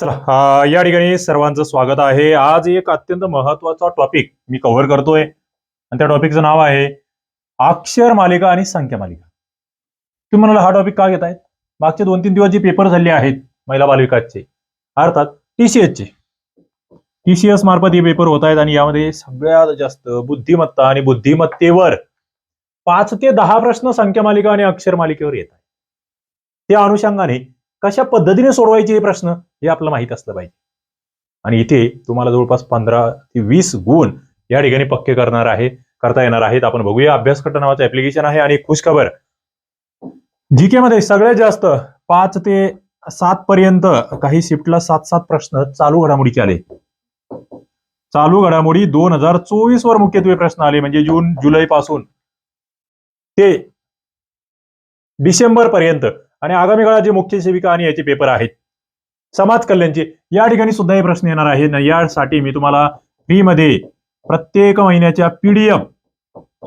चला या ठिकाणी सर्वांचं स्वागत आहे. आज एक अत्यंत महत्त्वाचा टॉपिक मी कव्हर करतोय. आणि त्या टॉपिकचं नाव आहे अक्षर मालिका आणि संख्या मालिका. तुम्ही म्हणाला हा टॉपिक का घेत आहेत मागचे दोन तीन दिवस जे पेपर झाले आहेत महिला बालविकासचे अर्थात टीसीएसचे टीसीएस मार्फत हे पेपर होत आहेत आणि यामध्ये सगळ्यात जास्त बुद्धिमत्ता आणि बुद्धिमत्तेवर पाच ते दहा प्रश्न संख्या मालिका आणि अक्षर मालिकेवर येत आहेत. त्या अनुषंगाने कशा पद्धतीने सोडवायचे हे प्रश्न हे आपल्याला माहीत असलं पाहिजे. आणि इथे तुम्हाला जवळपास पंधरा ते वीस गुण या ठिकाणी पक्के करणार आहे करता येणार आहेत. आपण बघूया अभ्यासकट नावाचं ऍप्लिकेशन आहे आणि खुश खबर जीके मध्ये सगळ्यात जास्त पाच ते सात पर्यंत काही शिफ्टला सात सात प्रश्न चालू घडामोडीचे आले. चालू घडामोडी दोन हजार चोवीस वर मुख्यत्वे प्रश्न आले म्हणजे जून जुलै पासून. ते डिसेंबर पर्यंत आणि आगामी काळात जे मुख्य सेविका आणि याचे पेपर आहेत समाज कल्याणचे या ठिकाणी सुद्धा हे प्रश्न येणार आहेत. यासाठी मी तुम्हाला फ्रीमध्ये प्रत्येक महिन्याच्या पीडीएफ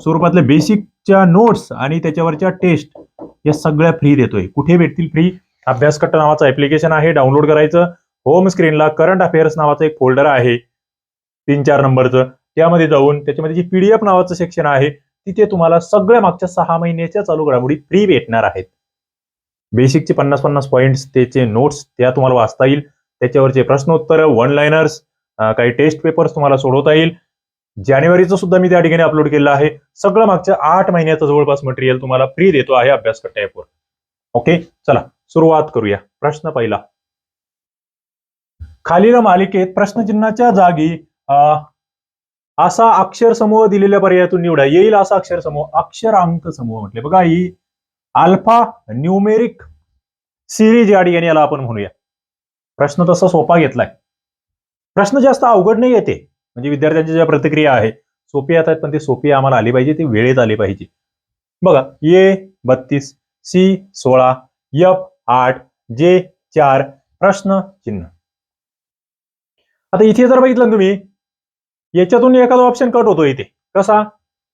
स्वरूपातले बेसिकच्या नोट्स आणि त्याच्यावरच्या टेस्ट या सगळ्या फ्री देतोय. कुठे भेटतील फ्री अभ्यासकट्टा नावाचं ऍप्लिकेशन आहे डाउनलोड करायचं. होम स्क्रीनला करंट अफेअर्स नावाचं एक फोल्डर आहे तीन चार नंबरचं. त्यामध्ये जाऊन त्याच्यामध्ये जी पीडीएफ नावाचं सेक्शन आहे तिथे तुम्हाला सगळ्या मागच्या सहा महिन्याच्या चालू घडामोडी फ्री भेटणार आहेत. बेसिकचे पन्नास पन्नास पॉईंट्स त्याचे नोट्स त्या तुम्हाला वाचता येईल. त्याच्यावरचे प्रश्नोत्तर वन लाईनर्स काही टेस्ट पेपर्स तुम्हाला सोडवता येईल. जानेवारीचं सुद्धा मी त्या ठिकाणी अपलोड केलं आहे. सगळं मागच्या आठ महिन्याचं जवळपास मटेरियल तुम्हाला फ्री देतो आहे अभ्यास ॲपवर ओके चला सुरुवात करूया. प्रश्न पहिला. खालील मालिकेत प्रश्नचिन्हाच्या जागी असा अक्षर समूह दिलेल्या पर्यायातून निवडा. येईल असा अक्षर समूह अक्षरांक समूह म्हटले. बघा ही अल्फा न्यूमेरिक सिरीज गार्डियन याला आपण म्हणूया. प्रश्न तसा सोपा घेतलाय. प्रश्न जास्त अवघड नाही येते म्हणजे विद्यार्थ्यांच्या ज्या प्रतिक्रिया आहे सोपी येतात पण ते सोपी आम्हाला आली पाहिजे ती वेळेत आली पाहिजे. बघा ए बत्तीस सी सोळा यफ आठ जे चार प्रश्न चिन्ह. आता इथे जर बघितलं तुम्ही याच्यातून एखादा ऑप्शन कट होतो इथे. कसा?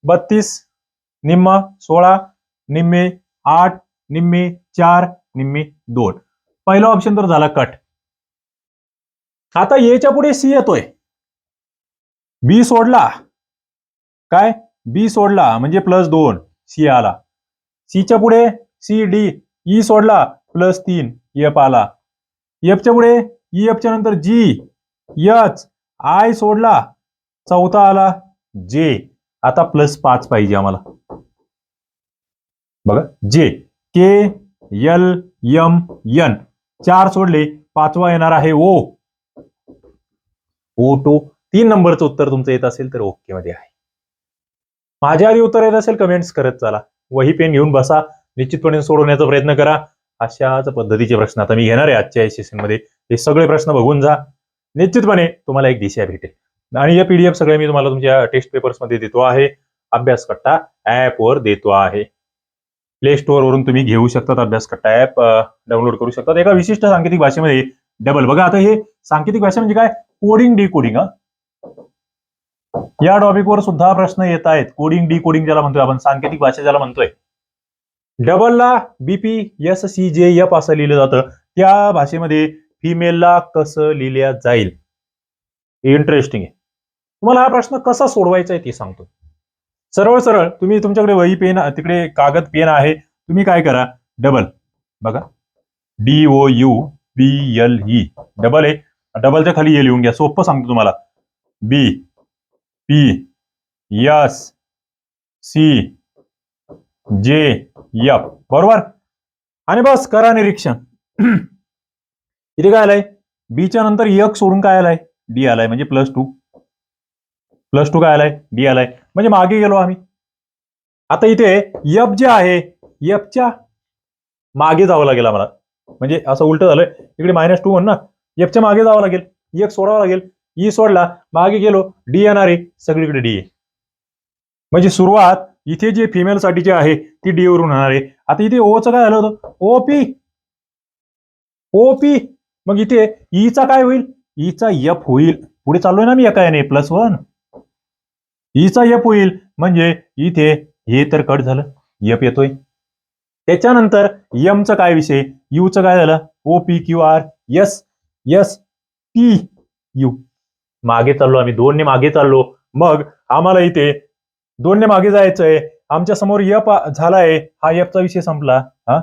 बत्तीस निम्मा सोळा निम्मे आठ निम्मे चार निम्मे दोन. पहिला ऑप्शन तर झाला कट आता एच्या पुढे सी येतोय. बी सोडला. काय? बी सोडला म्हणजे प्लस दोन. सी आला. सीच्या पुढे सी डी ई सोडला प्लस तीन. एफ आला. एफच्या पुढे e, ई एफच्या नंतर जी यच आय सोडला. चौथा आला जे आता प्लस पाच पाहिजे आम्हाला. बघा जे के यल यम यन चार सोडले पाचवा येणार आहे ओ ओ टो तीन नंबरचं उत्तर तुमचं येत असेल तर ओके मध्ये आहे. माझ्या आधी उत्तर येत असेल कमेंट्स करत चला. वही पेन घेऊन बसा. निश्चितपणे सोडवण्याचा प्रयत्न करा. अशाच पद्धतीचे प्रश्न आता मी घेणार आहे आजच्या सेशनमध्ये. हे सगळे प्रश्न बघून जा. निश्चितपणे तुम्हाला एक दिशा भेटेल. आणि या पीडीएफ सगळे मी तुम्हाला तुमच्या टेस्ट पेपर्समध्ये देतो आहे. अभ्यास कट्टा ऍप वर देतो आहे. प्ले स्टोअरवरून तुम्ही घेऊ शकतात अभ्यास करता ॲप डाउनलोड करू शकतात. एका विशिष्ट सांकेतिक भाषेमध्ये डबल बघा आता हे सांकेतिक भाषा म्हणजे काय? कोडिंग डी कोडिंग या टॉपिकवर सुद्धा प्रश्न येत आहेत. कोडिंग डी कोडिंग ज्याला म्हणतोय आपण सांकेतिक भाषा ज्याला म्हणतोय. डबलला B P S C J F असं लिहिलं जातं. त्या भाषेमध्ये फिमेलला कसं लिहिल्या जाईल? इंटरेस्टिंग आहे. तुम्हाला हा प्रश्न कसा सोडवायचा आहे ते सांगतो. सरळ सरळ तुम्ही तुमच्याकडे वही पेन तिकडे कागद पेन आहे तुम्ही काय करा? डबल. बघा. D O U B L E double आहे. डबलच्या खाली हे लिहून घ्या. सोपं सांगतो तुम्हाला. B P S C J F बरोबर? आणि बस करा निरीक्षण. इथे काय आलंय? बीच्या नंतर यक सोडून काय आलाय? डी आलाय. म्हणजे प्लस टू प्लस टू काय आलाय? डी आलाय. म्हणजे मागे गेलो आम्ही. आता इथे यप जे आहे यपच्या मागे जावं लागेल आम्हाला. म्हणजे असं उलट झालंय. इकडे मायनस टू म्हण ना एफच्या मागे जावं लागेल. एक सोडावं लागेल. ई सोडला मागे गेलो डी येणार आहे. सगळीकडे डी आहे. म्हणजे सुरुवात इथे जे फिमेल साठीचे आहे ती डी वरून होणार आहे. आता इथे ओचं काय झालं होतं? ओ पी ओ पी मग इथे e ईचा काय होईल? E ईचा एफ होईल. पुढे चाललोय ना मी एका याने प्लस वन ईचा एफ होईल. म्हणजे इथे हे तर कट झालं. एफ येतोय. त्याच्यानंतर यमचं काय विषय? यूचं काय झालं? O P Q R S S T U. मागे चाललो आम्ही. दोनने मागे चाललो. मग आम्हाला इथे दोनने मागे जायचंय. आमच्यासमोर यप झालाय. हा यपचा विषय संपला. हा?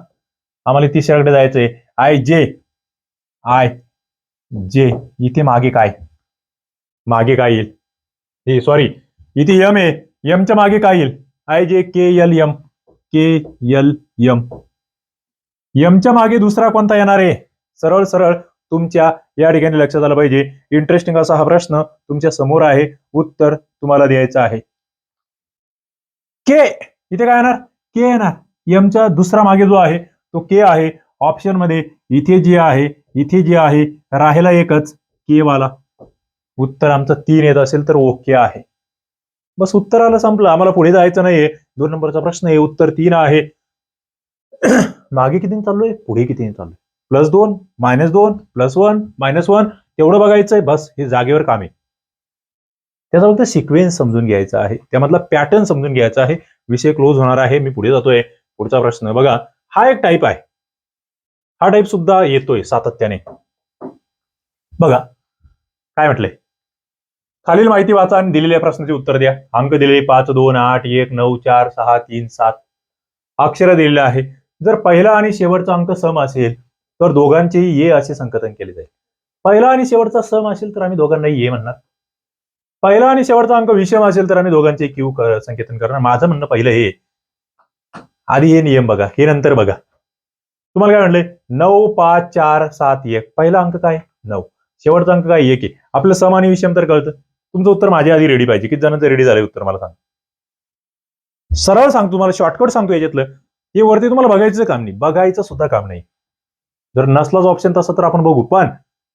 आम्हाला तिसऱ्याकडे जायचंय. आय जे आय जे. इथे मागे काय? मागे काय येईल? हे सॉरी इथे यम आहे यमच्या मागे काय येईल? I J K L M K L M. यमच्या मागे दुसरा कोणता येणार आहे? सरळ सरळ तुमच्या या ठिकाणी लक्षात आलं पाहिजे. इंटरेस्टिंग असा हा प्रश्न तुमच्यासमोर आहे. उत्तर तुम्हाला द्यायचं आहे. के इथे काय येणार? के येणार. यमच्या दुसरा मागे जो आहे तो के आहे. ऑप्शनमध्ये इथे जे आहे इथे जे आहे राहिला एकच के वाला. उत्तर आमचं तीन येत असेल तर ओके आहे. बस उत्तर आलं संपलं. आम्हाला पुढे जायचं नाहीये. दोन नंबरचा प्रश्न आहे. उत्तर तीन आहे. मागे किती चाललोय? पुढे किती चाललोय? प्लस दोन मायनस दोन प्लस वन मायनस वन तेवढं बघायचंय. बस हे जागेवर काम आहे. त्याचा फक्त सिक्वेन्स समजून घ्यायचा आहे. त्यामधला पॅटर्न समजून घ्यायचा आहे. विषय क्लोज होणार आहे. मी पुढे जातोय. पुढचा प्रश्न बघा. हा एक टाईप आहे. हा टाईप सुद्धा येतोय सातत्याने. बघा. काय म्हटलंय? खालील माहिती वाचा आणि दिलेल्या प्रश्नाचे उत्तर द्या. अंक दिलेले पाच दोन आठ एक नऊ चार सहा तीन सात. अक्षर दिलेलं आहे. जर पहिला आणि शेवटचा अंक सम असेल तर दोघांचेही ये असे संकथन केले जाईल. पहिला आणि शेवटचा सम असेल तर आम्ही दोघांनाही ये म्हणणार. पहिला आणि शेवटचा अंक विषम असेल तर आम्ही दोघांचे क्यू संकेतन करणार. माझं म्हणणं पहिलं हे आधी हे नियम बघा. हे नंतर बघा. तुम्हाला काय म्हणलंय नऊ पाच चार सात एक. पहिला अंक काय? नऊ. शेवटचा अंक काय? एक आहे आपलं सम आणि विषम तर कळतं. तुमचं उत्तर माझ्या आधी रेडी पाहिजे. किती जणांचं रेडी झालंय उत्तर मला सांग. सरळ सांगतो तुम्हाला शॉर्टकट सांगतो याच्यातलं. हे वरती तुम्हाला बघायचं काम नाही. बघायचं सुद्धा काम नाही. जर नसलाच ऑप्शन तसा तर आपण बघू. पण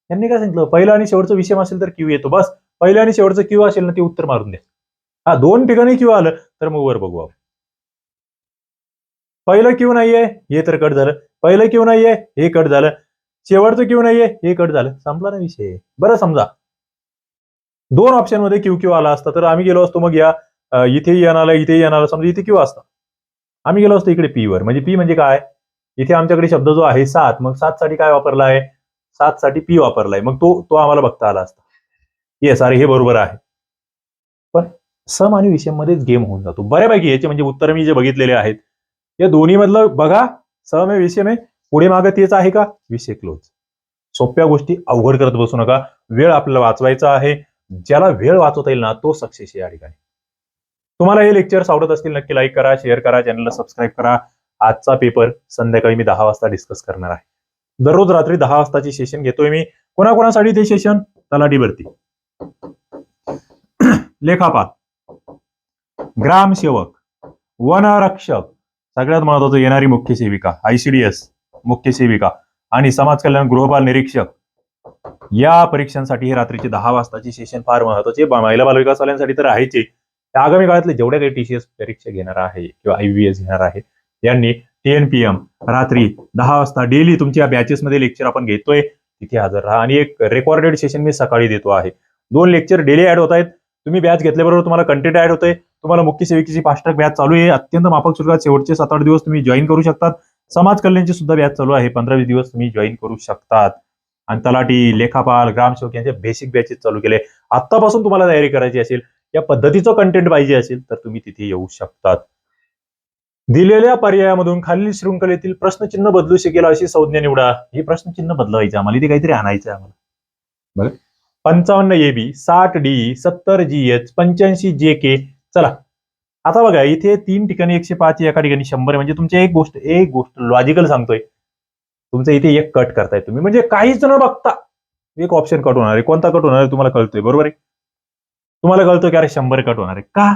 यांनी काय सांगितलं? पहिलं आणि शेवटचं विषय असेल तर क्यू येतो. बस. पहिलं आणि शेवटचं क्यू असेल ना ते उत्तर मारून द्या. हा दोन ठिकाणी क्यू आलं तर मग वर बघू आपण. पहिलं क्यू नाहीये हे तर कट झालं. पहिलं क्यू नाहीये हे कट झालं. शेवटचं क्यू नाहीये हे कट झालं. संपला ना विषय. बरं समजा. दोन ऑप्शनमध्ये क्यू क्यू आला असता तर आम्ही गेलो असतो मग या इथेही येणार इथेही येणार समजा इथे क्यू असता. आम्ही गेलो असतो इकडे पी वर. म्हणजे पी म्हणजे काय? इथे आमच्याकडे शब्द जो आहे सात. मग सात साठी काय वापरला आहे? सात साठी पी वापरलाय मग तो तो आम्हाला बघता आला असता. येस अरे हे बरोबर आहे. पण सम आणि विषम मध्येच गेम होऊन जातो. बऱ्यापैकी याचे म्हणजे उत्तर मी जे बघितलेले आहेत या दोन्ही मधलं बघा सम आहे विषम आहे. पुढे मागं तेच आहे का? विषय क्लोज सोप्या गोष्टी अवघड करत बसू नका. वेळ आपल्याला वाचवायचा आहे. ज्याला वेळ वाचवता येईल ना तो सक्सेस या ठिकाणी. तुम्हाला हे लेक्चर्स आवडत असतील नक्की लाईक करा शेअर करा चॅनलला सबस्क्राईब करा. आजचा पेपर संध्याकाळी मी दहा वाजता डिस्कस करणार आहे. दररोज रात्री दहा वाजताची सेशन घेतोय मी. कोणाकोणासाठी ते सेशन तलाठी भरती. लेखापाल. ग्रामसेवक वनरक्षक. सगळ्यात महत्वाचं येणारी मुख्य सेविका. आयसीडीएस मुख्य सेविका. आणि समाज कल्याण गृहपाल निरीक्षक. या परीक्षांसाठी हे रात्रीचे दहा वाजताची सेशन फार महत्त्वाचे. महिला बालविकास वाल्यांसाठी तर आहेच त्या आगामी काळातले जेवढ्या काही टीसीएस परीक्षा घेणार आहे किंवा आयव्हीएस घेणार आहे यांनी टीएनपीएम रात्री दहा वाजता डेली तुमच्या बॅचेस मध्ये लेक्चर आपण घेतोय. तिथे हजर राहा. आणि एक रेकॉर्डेड सेशन मी सकाळी देतो आहे. दोन लेक्चर डेली ऍड होत आहेत. तुम्ही बॅच घेतल्याबरोबर तुम्हाला कंटेंट ऍड होतोय. तुम्हाला मुख्य सेविकेची फास्ट्रॅक बॅच चालू आहे. अत्यंत माफक शुल्कात शेवटचे सात आठ दिवस तुम्ही जॉईन करू शकतात. समाज कल्याणची सुद्धा बॅच चालू आहे. पंधरा वीस दिवस तुम्ही जॉईन करू शकतात. आणि तलाठी लेखापाल ग्रामसेवक यांच्या बेसिक बॅचेस चालू केले. आतापासून तुम्हाला तयारी करायची असेल या पद्धतीचं कंटेंट पाहिजे असेल तर तुम्ही तिथे येऊ शकतात. दिलेल्या पर्यायामधून खालील शृंखलेतील प्रश्नचिन्ह बदलू शकेल अशी संज्ञा निवडा. हे प्रश्नचिन्ह बदलवायचे आम्हाला इथे काहीतरी आणायचं आहे आम्हाला. पंचावन्न ए बी साठ डी सत्तर जी एच पंच्याऐंशी जे के चला. आता बघा इथे तीन ठिकाणी एकशे पाच एका ठिकाणी शंभर. म्हणजे तुमची एक गोष्ट एक गोष्ट लॉजिकल सांगतोय. तुमचं इथे एक कट करताय तुम्ही. म्हणजे काहीच न बघता एक ऑप्शन कट होणार आहे. कोणता कट होणार आहे तुम्हाला कळतोय बरोबर आहे? तुम्हाला कळतो की अरे शंभर कट होणार आहे. का?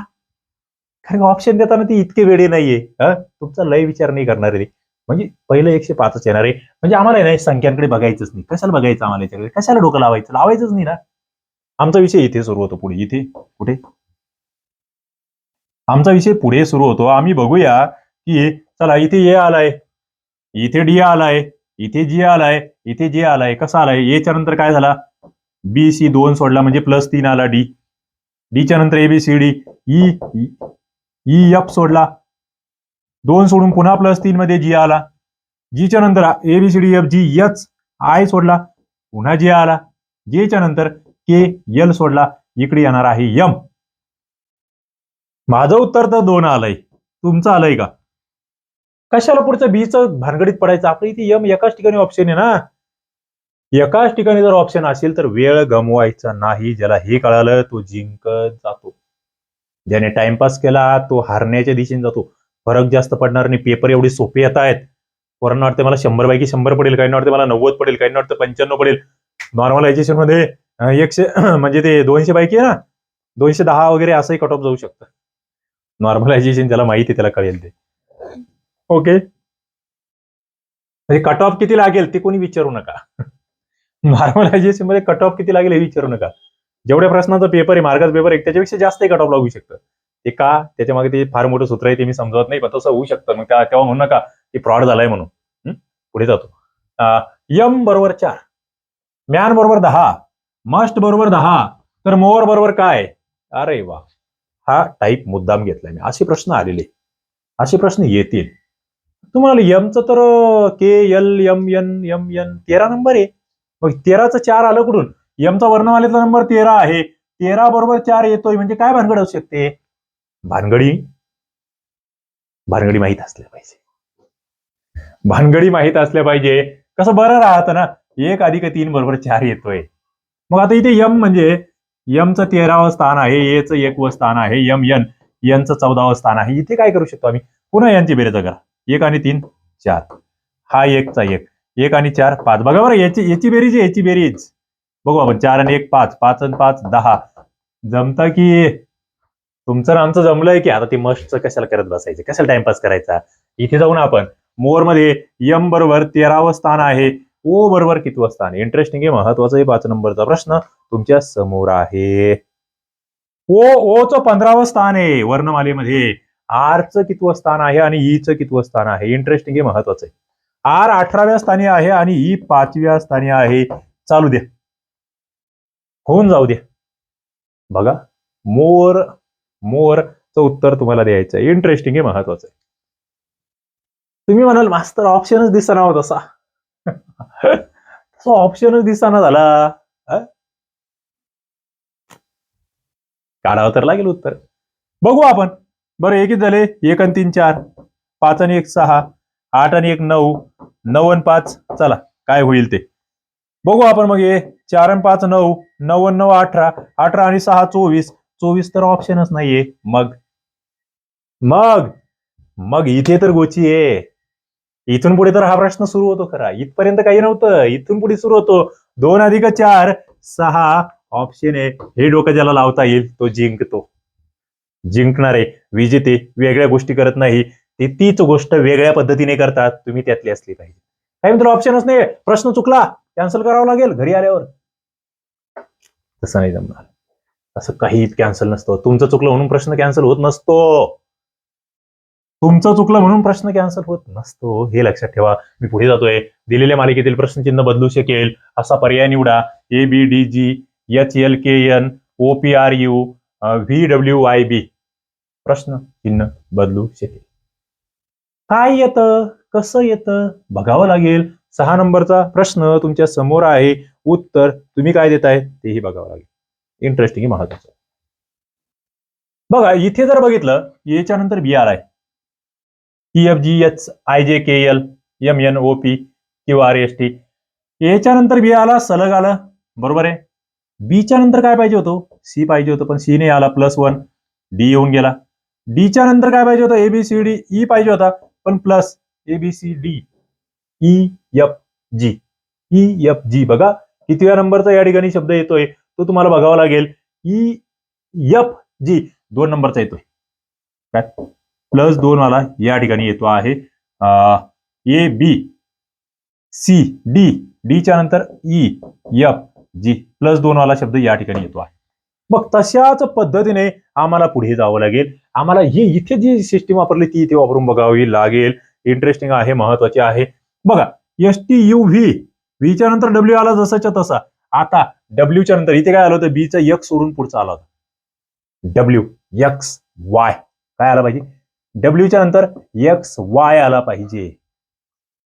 कारण ऑप्शन देताना ती इतके वेळे नाहीये. तुमचा लय विचार नाही करणार आहे. म्हणजे पहिलं एकशे पाचच येणार आहे. म्हणजे आम्हाला नाही संख्यांकडे बघायचंच नाही. कशाला बघायचं आम्हाला याच्याकडे? कशाला डोकं लावायचं? लावायचंच नाही ना. आमचा विषय इथे सुरू होतो पुढे. इथे? कुठे? आमचा विषय पुढे सुरू होतो. आम्ही बघूया की चला इथे ए आलाय. इथे डी आलाय. इथे जी आलाय इथे जे आलाय कसा आलाय? एच्या नंतर काय झाला? बी सी दोन सोडला म्हणजे प्लस तीन आला डी डीच्या नंतर A B C D E E F सोडला. दोन सोडून पुन्हा प्लस तीन मध्ये जी आला. जीच्या नंतर A B C D F G H I सोडला. पुन्हा जी आला. जेच्या नंतर के एल सोडला. इकडे येणार आहे यम माझं उत्तर तर दोन आलंय. तुमचं आलंय का? कशाला पुढचं बीचं भानगडीत पडायचं? आपल्या इथे यम एकाच ठिकाणी ऑप्शन आहे ना. एकाच ठिकाणी जर ऑप्शन असेल तर वेळ गमवायचा नाही. ज्याला हे कळालं तो जिंकत जातो. ज्याने टाइमपास केला तो हारण्याच्या दिशेने जातो. फरक जास्त पडणार नाही. पेपर एवढे सोपे येत आहेत. पोरांना वाटते मला शंभर पैकी शंभर पडेल काही वाटते मला नव्वद पडेल काही वाटतं पंच्याण्णव पडेल. नॉर्मलायझेशनमध्ये एकशे म्हणजे ते दोनशे पैकी आहे ना? दोनशे दहा वगैरे असंही कट ऑफ जाऊ शकतं. नॉर्मलायझेशन ज्याला माहिती आहे त्याला कळेल ते. ओके. म्हणजे कट ऑफ किती लागेल ते कोणी विचारू नका. नॉर्मलायझेशनमध्ये कट ऑफ किती लागेल हे विचारू नका. जेवढ्या प्रश्नांचा पेपर आहे मार्गाचा पेपर आहे त्याच्यापेक्षा जास्त कट ऑफ लागू शकतं. ते का? त्याच्यामागे ते फार मोठं सूत्र आहे ते मी समजवत नाही पण तसं होऊ शकतं. मग तेव्हा म्हणू नका की फ्रॉड झालाय म्हणून. पुढे जातो. यम बरोबर चार. मॅन बरोबर दहा. मस्ट बरोबर दहा. तर मोर बरोबर काय? अरे वा. हा टाईप मुद्दाम घेतलाय मी. असे प्रश्न आलेले. असे प्रश्न येतील. तुम्हाला यमचं तर K L M N M N तेरा नंबर आहे. मग तेराचं चार आलं कुठून? यमचा वर्णमालेचा नंबर तेरा आहे. तेरा बरोबर चार येतोय. म्हणजे काय भानगड असू शकते? भानगडी? भानगडी माहीत असल्या पाहिजे. भानगडी माहीत असल्या पाहिजे. कसं बरं राहतं ना? एक अधिक तीन बरोबर चार येतोय. मग आता इथे यम म्हणजे यमचं तेरावं स्थान आहे एचं एकवं स्थान आहे यम यन यनचं चौदावं स्थान आहे. इथे काय करू शकतो आम्ही? पुन्हा यांची बेरीज करा. एक आणि तीन चार. हा एकचा एक. एक आणि चार पाच. बघा बरं याची याची बेरीज आहे याची बेरीज. बघू आपण चार आणि एक पाच. पाच आणि पाच दहा. जमता की तुमचं आमचं जमलंय की आता ते मस्टचं कशाला करत बसायचं? कशाला टाइमपास करायचा? इथे जाऊन आपण मोरमध्ये यम बरोबर तेरावं स्थान आहे. ओ बरोबर कितवं स्थान इंटरेस्टिंग आहे महत्वाचं पाच नंबरचा प्रश्न तुमच्यासमोर आहे. ओ ओचं पंधरावं स्थान आहे वर्णमालेमध्ये. आरचं कितवं स्थान आहे आणि e ईचं कितवं स्थान आहे? इंटरेस्टिंग हे महत्वाचं आहे. आर अठराव्या स्थानी आहे आणि ई पाचव्या स्थानी आहे. चालू द्या. होऊन जाऊ द्या. बघा. मोर मोरचं उत्तर तुम्हाला द्यायचं आहे. इंटरेस्टिंग हे महत्वाचं आहे. तुम्ही म्हणाल मास्तर ऑप्शनच दिसताना होत असा तसा. ऑप्शनच दिसताना झाला. काढावं तर लागेल उत्तर. बघू आपण. बरं एकच झाले? एक आणि तीन चार. पाच आणि एक सहा. आठ आणि एक नऊ. नऊ आणि पाच चला काय होईल ते. बघू आपण मग हे. चार आणि पाच नऊ. नऊ आणि नऊ अठरा. अठरा आणि सहा चोवीस. चोवीस तर ऑप्शनच नाहीये. मग? मग? मग इथे तर गोची आहे. इथून पुढे तर हा प्रश्न सुरू होतो खरा. इथपर्यंत काही नव्हतं. इथून पुढे सुरू होतो. दोन अधिक चार सहा. ऑप्शन आहे. हे डोकं ज्याला लावता येईल तो जिंकतो. जिंकणारे. विजेते वेगळ्या गोष्टी करत नाही. ते तीच गोष्ट वेगळ्या पद्धतीने करतात. तुम्ही त्यातली असली पाहिजे. काही मित्र ऑप्शनच नाही प्रश्न चुकला कॅन्सल करावा लागेल घरी आल्यावर. तसं नाही जमणार. असं काही कॅन्सल नसतं. तुमचं चुकलं म्हणून प्रश्न कॅन्सल होत नसतो. तुमचं चुकलं म्हणून प्रश्न कॅन्सल होत नसतो. हे लक्षात ठेवा. मी पुढे जातोय. दिलेल्या मालिकेतील प्रश्नचिन्ह बदलू शकेल. असा पर्याय निवडा. A B D G H L K N O P R U V W I B प्रश्न चिन्ह बदलू शकेल. काय येतं? कसं येतं? बघावं लागेल. सहा नंबरचा प्रश्न तुमच्यासमोर आहे. उत्तर तुम्ही काय देताय? तेही बघावं लागेल. इंटरेस्टिंग महत्वाचं बघा इथे जर बघितलं याच्या नंतर बी आर आहे. E F G H I J K L M N O P Q R S T याच्या नंतर बी आला सलग आलं. बरोबर आहे. बीच्या नंतर काय पाहिजे होतं? सी पाहिजे होतं पण सी नाही आला प्लस वन डी येऊन गेला. डीच्या नंतर काय पाहिजे होतं? एबीसीडी ई e पाहिजे होता. पण plus A B C D E F G E F G बघा कितव्या नंबरचा या ठिकाणी शब्द येतोय? तो तुम्हाला बघावा लागेल. ई एफ जी दोन नंबरचा येतोय. काय प्लस दोन वाला या ठिकाणी येतो आहे. ए बी सी डी डीच्या नंतर ई एफ जी प्लस दोन वाला शब्द या ठिकाणी येतो आहे. मग तशाच पद्धतीने आम्हाला पुढे जावं लागेल. आम्हाला ही इथे जी सिस्टीम वापरली ती इथे वापरून बघावी लागेल. इंटरेस्टिंग आहे महत्वाची आहे. बघा एस टी यू व्ही व्हीच्या नंतर डब्ल्यू आला जसाच्या तसा. आता डब्ल्यूच्या नंतर इथे काय आलं होतं? बीचा यक्स सोडून पुढचा आला होता. डब्ल्यू यक्स वाय काय आला पाहिजे? डब्ल्यूच्या नंतर एक्स वाय आला पाहिजे.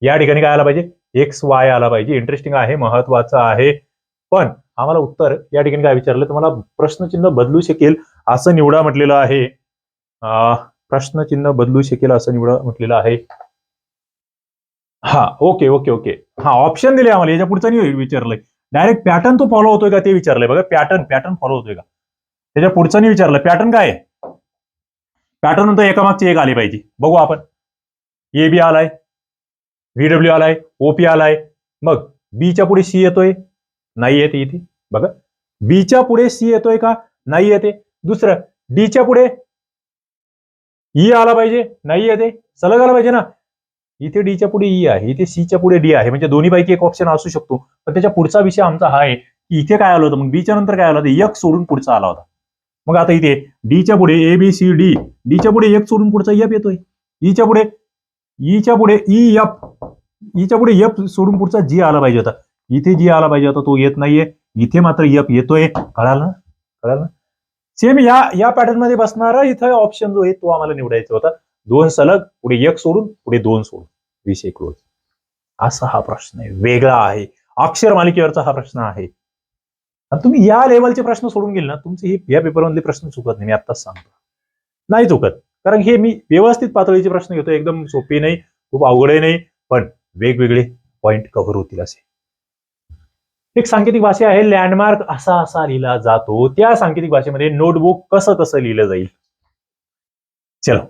या ठिकाणी काय आला पाहिजे? एक्स वाय आला पाहिजे. इंटरेस्टिंग आहे महत्वाचं आहे. पण आम्हाला उत्तर या ठिकाणी काय विचारलं? तुम्हाला प्रश्नचिन्ह बदलू शकेल असं निवडा म्हटलेलं आहे. प्रश्नचिन्ह बदलू शकेल असं निवड म्हटलेलं आहे. हा ओके ओके ओके. हा ऑप्शन दिले आम्हाला याच्या पुढचं नाही विचारलंय. डायरेक्ट पॅटर्न तो फॉलो होतोय का ते विचारलंय. बघा पॅटर्न पॅटर्न फॉलो होतोय का? त्याच्या पुढचं नाही विचारलं. पॅटर्न काय आहे? पॅटर्न नंतर एकामागचे एक आली पाहिजे. बघू आपण. ए बी आलाय. व्हीडब्ल्यू आलाय. ओपी आलाय. मग बीच्या पुढे सी येतोय. नाही येते इथे. बघा. बीच्या पुढे सी येतोय का? नाही येते. दुसरं डीच्या पुढे ई आला पाहिजे नाही येते सलग आला पाहिजे ना. इथे डीच्या पुढे ई आहे इथे सीच्या पुढे डी आहे. म्हणजे दोन्ही पैकी एक ऑप्शन असू शकतो. पण त्याच्या पुढचा विषय आमचा हा आहे की इथे काय आलं होतं? मग बीच्या नंतर काय आलं होतं? एक सोडून पुढचा आला होता. मग आता इथे डीच्या पुढे ए बी सी डी डीच्या पुढे एक सोडून पुढचा एफ येतोय. E ईच्या पुढे e ईच्या पुढे ई एफ ईच्या पुढे एफ सोडून पुढचा जी आला पाहिजे होता. इथे जी आला पाहिजे होता तो येत नाहीये. इथे मात्र एफ येतोय. कळालं ना? कळालं ना? सेम या या पॅटर्नमध्ये बसणारा इथं ऑप्शन जो आहे तो आम्हाला निवडायचा होता. दोन सलग पुढे एक सोडून पुढे दोन सोडून. विषय क्लोज असा हा प्रश्न आहे. वेगळा आहे. अक्षर मालिकेवरचा हा प्रश्न आहे. आणि तुम्ही या लेवलचे प्रश्न सोडून गेले ना तुमचे हे या पेपरमधले प्रश्न चुकत नाही. मी आत्ताच सांगतो. नाही चुकत. कारण हे मी व्यवस्थित पातळीचे प्रश्न घेतो एकदम सोपे नाही खूप अवघडही नाही पण वेगवेगळे पॉइंट कव्हर होतील असे. एक सांकेतिक भाषा आहे लँडमार्क असा असा लिहिला जातो. त्या सांकेतिक भाषेमध्ये नोटबुक कसं कसं लिहिलं जाईल? चलो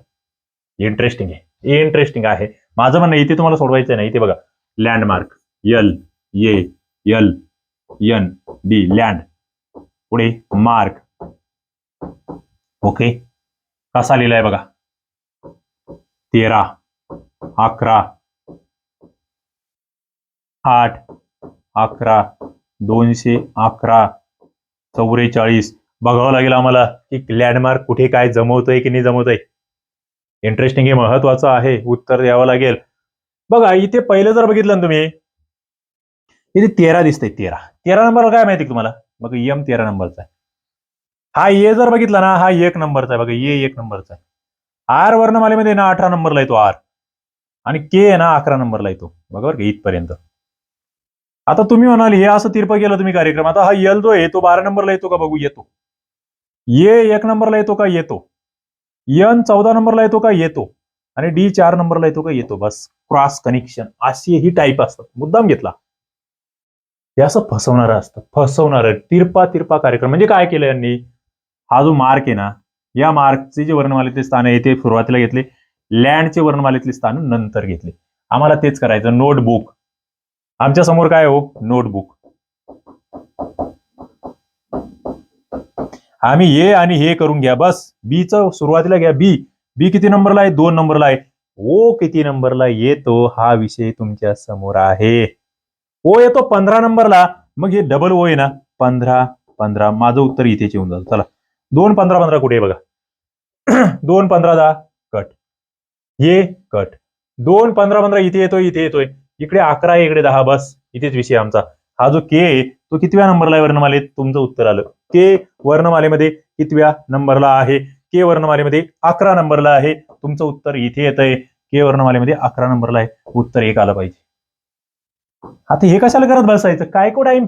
इंटरेस्टिंग आहे. इंटरेस्टिंग आहे. माझं म्हणणं इथे तुम्हाला सोडवायचं नाही. इथे बघा landmark L A L N D land पुढे मार्क ओके कसा लिहिलाय बघा? तेरा अकरा आठ अकरा दोनशे अकरा चौवेचाळीस बघावं लागेल आम्हाला की लँडमार्क कुठे काय जमवतोय की नाही जमवतोय. इंटरेस्टिंग हे महत्वाचं आहे उत्तर द्यावं लागेल. बघा इथे पहिलं जर बघितलं ना तुम्ही इथे तेरा दिसतंय तेरा. तेरा नंबरला काय माहिती तुम्हाला? बघा यम तेरा नंबरचा आहे. हा ए जर बघितला ना हा एक नंबरचा आहे. बघा ए एक नंबरचा आहे. आर वर्णमालेमध्ये ना अठरा नंबरला येतो आर आणि के आहे ना अकरा नंबरला येतो बघा बरं इथपर्यंत. आता तुम्ही म्हणाल हे असं तिरपं केलं तुम्ही कार्यक्रम. आता हा यल जो आहे तो बारा नंबरला येतो का? बघू येतो. ये एक नंबरला येतो का? येतो. यन चौदा नंबरला येतो का? येतो. आणि डी चार नंबरला येतो का? येतो. बस क्रॉस कनेक्शन अशी ही टाईप असतात. मुद्दाम घेतला. हे असं फसवणारं असतं. फसवणारं तिरपा तिरपा कार्यक्रम. म्हणजे काय केलं यांनी? हा जो मार्क आहे ना या मार्कचे जे वर्णमालेतले स्थान आहे ते सुरुवातीला घेतले. लँडचे वर्णमालेतले स्थान नंतर घेतले. आम्हाला तेच करायचं. नोटबुक आमच्यासमोर काय हो? नोटबुक. आम्ही ए आणि हे करून घ्या बस. बीचं सुरुवातीला घ्या. बी बी किती नंबरला आहे? दोन नंबरला आहे. ओ किती नंबरला येतो? हा विषय तुमच्यासमोर आहे. ओ येतो पंधरा नंबरला. मग हे डबल ओ आहे ना? पंधरा पंधरा. माझं उत्तर इथेच येऊन जातं चला. दोन पंधरा पंधरा कुठे आहे बघा? दोन पंधरा दहा कट. ये कट. दोन पंधरा पंधरा. इथे येतोय इथे येतोय. इकडे अकरा आहे इकडे दहा बस. इथेच विषय आमचा. हा जो के आहे तो कितव्या नंबरला आहे वर्णमालेत? तुमचं उत्तर आलं. के वर्णमालेमध्ये कितव्या नंबरला आहे? के वर्णमालेमध्ये अकरा नंबरला आहे. तुमचं उत्तर इथे येत आहे के वर्णमालेमध्ये अकरा नंबरला आहे. उत्तर एक आलं पाहिजे. आता हे कशाला करत बसायचं? काय को टाइम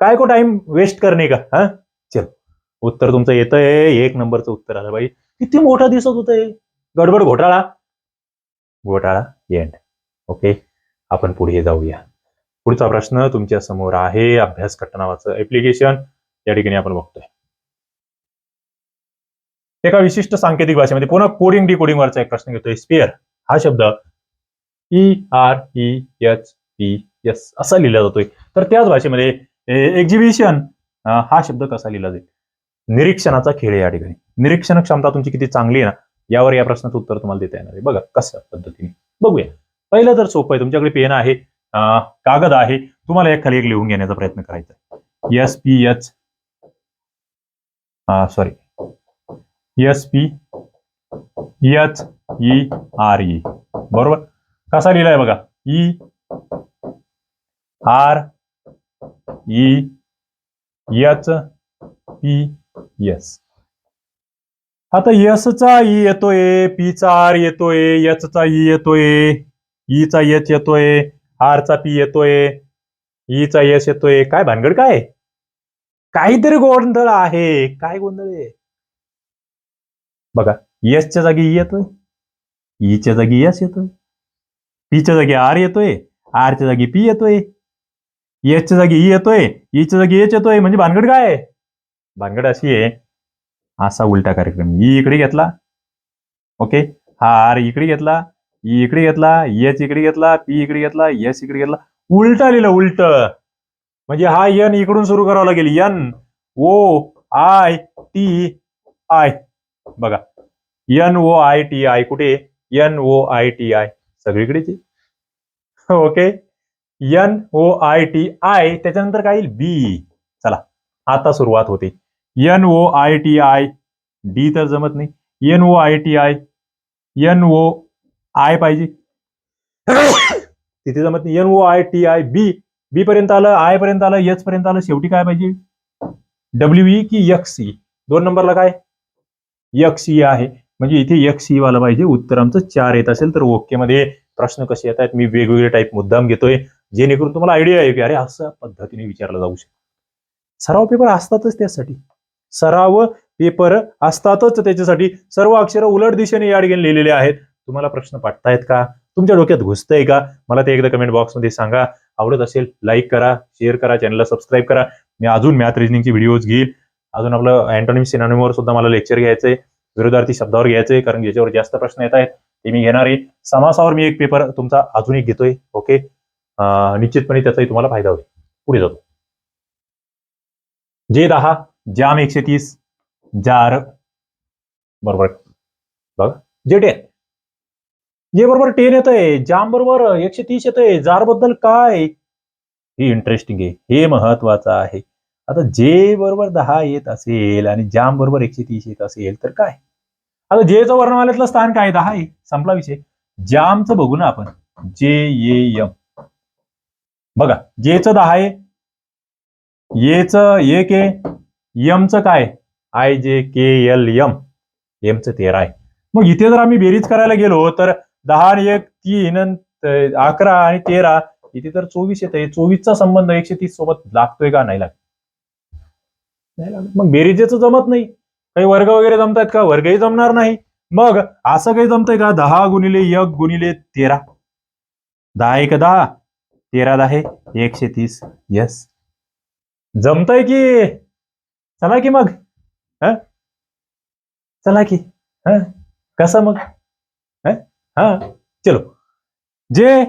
काय को टाइम वेस्ट करणे का? हा? चल. उत्तर तुमचं येतंय. एक नंबरचं उत्तर आलं पाहिजे. किती मोठं दिसत होतंय. गडबड घोटाळा. घोटाळा. End okay? आपण पुढे जाऊया. पुढचा प्रश्न तुमच्यासमोर आहे. अभ्यास कट्टा नावाचं ऍप्लिकेशन या ठिकाणी आपण बघतोय. एका विशिष्ट सांकेतिक भाषेमध्ये पुन्हा कोडिंग डिकोडिंग वरचा एक प्रश्न घेतोय. स्पेअर हा शब्द E R E H P S असा लिहिला जातोय. तर त्याच भाषेमध्ये एक्झिबिशन हा शब्द कसा लिहिला जाईल? निरीक्षणाचा खेळ या ठिकाणी. निरीक्षण क्षमता तुमची किती चांगली आहे ना यावर या प्रश्नाचं उत्तर तुम्हाला देता येणार आहे. बघा कसं पद्धतीने. बघूया. पहिलं तर सोपं आहे. तुमच्याकडे पेन आहे कागद आहे. तुम्हाला एक खाली एक लिहून घेण्याचा प्रयत्न करायचा S P H sorry S P H E R E बरोबर? कसा लिहिलाय बघा. E R E H P S आता यसचा ई e येतोय पीचा आर येतोय एचचा ई e येतोय. ईचा एच येतोय आरचा पी येतोय ईचा यश येतोय. काय भानगड काय? काहीतरी गोंधळ आहे. काय गोंधळ आहे? बघा यशच्या जागी ई येतोय ईच्या जागी यश येतोय पीच्या जागी आर येतोय आरच्या जागी पी येतोय एचच्या जागी ई येतोय ईच्या जागी एच येतोय. म्हणजे भानगड काय? भानगड अशी आहे असा उलटा कार्यक्रम. ई इकडे घेतला. ओके? हा आर इकडे घेतला. ई इकडे घेतला एच इकडे घेतला पी इकडे घेतला एस इकडे घेतला. उलटा लिहिलं उलट. म्हणजे हा यन इकडून सुरू करावा लागेल. N O I T I. बघा. N O I T I. कुठे? N O I T I. सगळीकडेच okay? N O I T I. त्याच्यानंतर काय येईल? बी. चला. आता सुरुवात होते. N O I T I. D तर जमत नाही. N O I T I. N O I पाहिजे. तिथे जमत नाही. N O I T I B B पर्यंत आलं आय पर्यंत आलं एच पर्यंत आलं. शेवटी काय पाहिजे? डब्ल्यू ई की एक्स ई दोन नंबरला काय? एक्स ई आहे. म्हणजे इथे एक्स ई वाला पाहिजे. उत्तर आमचं चार येत असेल तर ओके मध्ये. प्रश्न कसे येत आहेत? मी वेगवेगळे टाईप मुद्दाम घेतोय. जेणेकरून तुम्हाला आयडिया आहे की अरे असं पद्धतीने विचारला जाऊ शकतो. सराव पेपर असतातच त्यासाठी. सराव पेपर असतातच त्याच्यासाठी. सर्व अक्षर उलट दिशेने याड घेऊन लिहिलेले आहेत. तुम्हाला प्रश्न पाठतायत का? तुमच्या डोक्यात घुसतंय का? मला ते एकदा कमेंट बॉक्समध्ये सांगा. आवडत असेल लाईक करा शेअर करा चॅनलला सबस्क्राईब करा. मी अजून मॅथ रिजनिंगची व्हिडिओज घेईल. अजून आपलं अँटोनिम सिनॉनिमवर सुद्धा मला लेक्चर घ्यायचंय. विरोधार्थी शब्दावर घ्यायचंय कारण ज्याच्यावर जास्त प्रश्न येत आहेत ते मी घेणार आहे. समासावर मी एक पेपर तुमचा अजून एक घेतोय ओके निश्चितपणे त्याचाही तुम्हाला फायदा होईल. पुढे जातो. जे दहा जाम एकशे तीस जार बरोबर. बघा. जे ये जे बरोबर टेन येत आहे जाम बरोबर एकशे तीस येत आहे जारबद्दल काय? हे इंटरेस्टिंग आहे हे महत्वाचं आहे. आता जे बरोबर दहा येत असेल आणि जाम बरोबर एकशे तीस येत असेल तर काय? आता जेचं वर्णमालेतलं स्थान काय? दहा आहे संपला विषय. जामचं बघू ना आपण. जे ये यम. बघा जेचं दहा आहे येच एक आहे यमचं काय? I J K L M. एमचं तेरा आहे. मग इथे जर आम्ही बेरीज करायला गेलो तर दहा आणि एक तीन अकरा आणि तेरा इथे तर चोवीस येत. आहे चोवीसचा संबंध एकशे तीस सोबत लागतोय का नाही लागत? नाही मग बेरीजेचं जमत नाही. काही वर्ग वगैरे जमतायत का? वर्गही जमणार नाही. मग असं काही जमतंय का? दहा गुणिले एक गुणिले तेरा. दहा एक दहा. तेरा दहा एकशे तीस. यस जमतय की? चला की मग. ह? चला की. हा? कसं मग? हा चलो. जे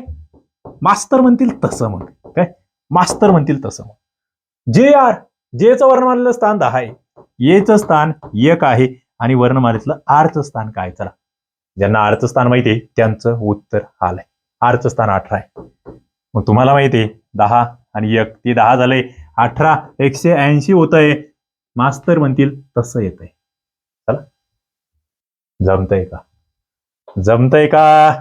मास्तर म्हणतील तसं मग. काय? मास्तर म्हणतील तसं मग. जे आर जेचं वर्णमालेलं स्थान दहा आहे. येचं स्थान एक आहे आणि वर्णमालेतलं आरचं स्थान काय? चला. ज्यांना आरचं स्थान माहिती आहे त्यांचं उत्तर आलंय आरचं स्थान अठरा आहे. मग तुम्हाला माहिती आहे दहा आणि एक ते दहा झालंय अठरा. एकशे ऐंशी होत आहे मास्तर म्हणतील तसं येत आहे चला. जमतंय का? जमतंय का?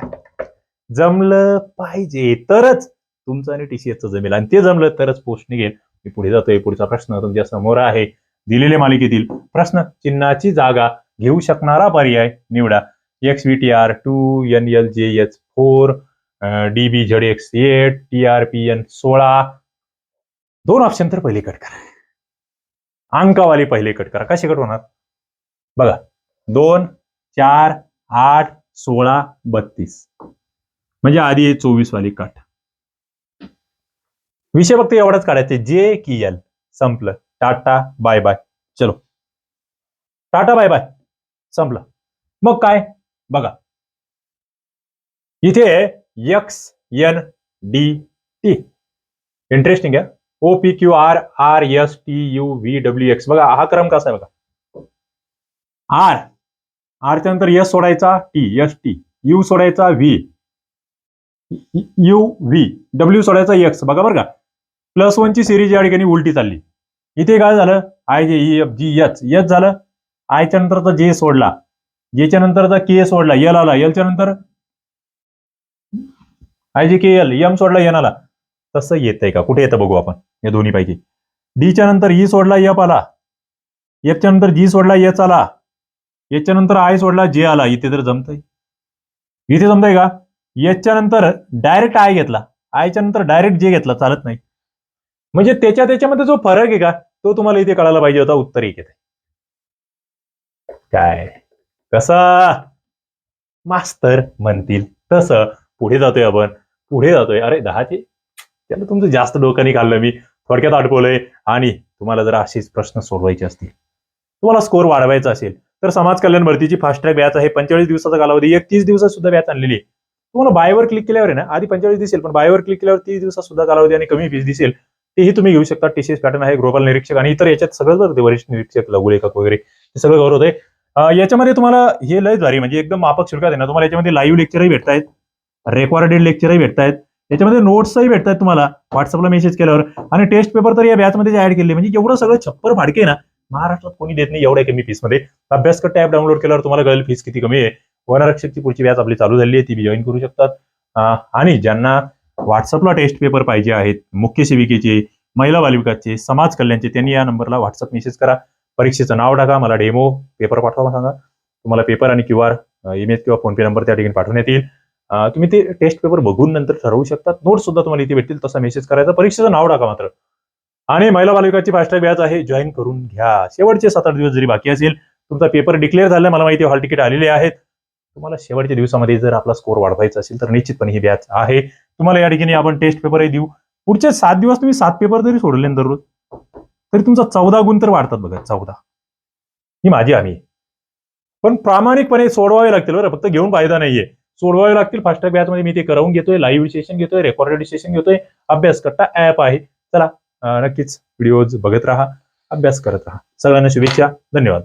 जमलं पाहिजे. तरच तुमचं आणि टीसीएसचं जमेल. आणि ते जमलं तरच पोस्ट निघेल मी पुढे जातोय. पुढचा प्रश्न तुमच्यासमोर आहे. दिलेल्या मालिकेतील प्रश्न चिन्हाची जागा घेऊ शकणारा पर्याय निवडा. X V T R two N L J H four D B Z X eight T R P N सोळा. दोन ऑप्शन तर पहिले कट करा. अंकावाली पहिले कट करा. कसे कट होणार? बघा. दोन चार आठ सोळा बत्तीस. आधी आहे चोवीस वाली कट विषय फक्त एवढाच काढायचे. जे की एल. संपलं. टाटा, बाय बाय. चलो. टाटा, बाय बाय. संपलं. मग काय? बघा. इथे X N D T interesting आहे O P Q R R S T U V W X बघा, हा क्रम कसा आहे बघा. आर आरच्या नंतर एस सोडायचा टी एस टी यू सोडायचा व्ही यू व्ही डब्ल्यू सोडायचा एक्स बघा बरं का. प्लस वनची सिरीज या ठिकाणी उलटी चालली. इथे काय झालं? I J E F G H H झालं. आयच्या नंतरचा जे सोडला. जेच्या नंतरचा के सोडला. एल आला. एलच्या नंतर I J K L M सोडला. एन आला. तसं येतंय का? कुठे येतं बघू आपण? या दोन्ही पैकी डीच्या नंतर ई सोडला. एफ आला. एफच्या नंतर जी सोडला. एच आला. याच्यानंतर आय सोडला जे आला इथे तर जमतंय. इथे जमतंय का? याच्यानंतर डायरेक्ट आय घेतला. आयच्या नंतर डायरेक्ट जे घेतला चालत नाही. म्हणजे त्याच्या त्याच्यामध्ये जो फरक आहे का? तो तुम्हाला इथे कळायला पाहिजे होता उत्तर एक येते काय? कसा? मास्तर म्हणतील तसं. पुढे जातोय आपण. पुढे जातोय. अरे दहाचे? त्याला तुमचं जास्त डोक्याने खाल्लं मी. थोडक्यात अडकवलंय आणि तुम्हाला जर असेच प्रश्न सोडवायचे असतील. तुम्हाला स्कोर वाढवायचा असेल. तर समाज कल्याण भरतीची फास्ट ट्रॅक बॅच आहे. पंचेचाळीस दिवसाचा कालावधी एक तीस दिवसात सुद्धा बॅच आणलेली आहे. तुम्हाला बायवर क्लिक केल्यावर आहे ना आधी पंचेचाळीस दिसेल पण बायवर क्लिक केल्यावर तीस दिवसात सुद्धा कालावधी आणि कमी फीस दिसेल. तेही तुम्ही घेऊ शकता. टीसीएस पॅटर्न आहे ग्लोबल निरीक्षक आणि इतर याच्यात सगळं जर वरिष्ठ निरीक्षक लघुलेखक वगैरे. हे सगळं गौरव आहे याच्यामध्ये तुम्हाला हे लय भारी म्हणजे एकदम मापक शुल्कात आहे ना तुम्हाला याच्यामध्ये लाईव्ह लेक्चरही भेटतायत. रेकॉर्डेड लेक्चरही भेटतायत. याच्यामध्ये नोट्सही भेटतायत तुम्हाला. व्हॉट्सअपला मेसेज केल्यावर. आणि टेस्ट पेपर तर या बॅचमध्ये ऍड केले. म्हणजे एवढं सगळं छप्पर फाडके ना महाराष्ट्रात कोणी देत नाही एवढ्या कमी फीसमध्ये अभ्यास कर टॅब डाउनलोड केल्यावर तुम्हाला कळेल फीस किती कमी आहे. वनरक्षकची पुढची बॅच आपली चालू झाली आहे ती जॉईन करू शकतात. आणि ज्यांना व्हॉट्सअपला टेस्ट पेपर पाहिजे आहेत मुख्य सेविकेचे महिला बालविकासचे समाज कल्याणचे त्यांनी या नंबरला व्हॉट्सअप मेसेज करा. परीक्षेचं नाव टाका मला डेमो पेपर पाठवा सांगा. तुम्हाला पेपर आणि क्यू आर इमेज किंवा फोनपे नंबर त्या ठिकाणी पाठवण्यात येईल. तुम्ही ते टेस्ट पेपर बघून नंतर ठरवू शकता नोट सुद्धा तुम्हाला इथे भेटतील तसा मेसेज करायचा. परीक्षेचं नाव टाका मात्र. आणि महिला बालविकाची फास्टॅग व्याज आहे जॉईन करून घ्या. शेवटचे सात आठ दिवस जरी बाकी असेल तुमचा पेपर डिक्लेअर झाला मला माहिती हॉल तिकीट आलेले आहेत. तुम्हाला शेवटच्या दिवसामध्ये जर आपला स्कोर वाढवायचा असेल तर निश्चितपणे ही बॅच आहे. तुम्हाला या ठिकाणी आपण टेस्ट पेपरही देऊ. पुढचे सात दिवस तुम्ही सात पेपर जरी सोडले दररोज तरी तुमचा चौदा गुण तर वाढतात बघा चौदा. ही माझी आम्ही. पण प्रामाणिकपणे सोडवावे लागतील बरं फक्त घेऊन फायदा नाहीये. सोडवावे लागतील फास्टॅग बॅच मध्ये मी ते करून घेतोय लाईव्ह सेशन घेतोय रेकॉर्डेड सेशन घेतोय. अभ्यास करता ऍप आहे. चला नक्कीच व्हिडिओज बघत राहा अभ्यास करत राहा. सगळ्यांना शुभेच्छा. धन्यवाद.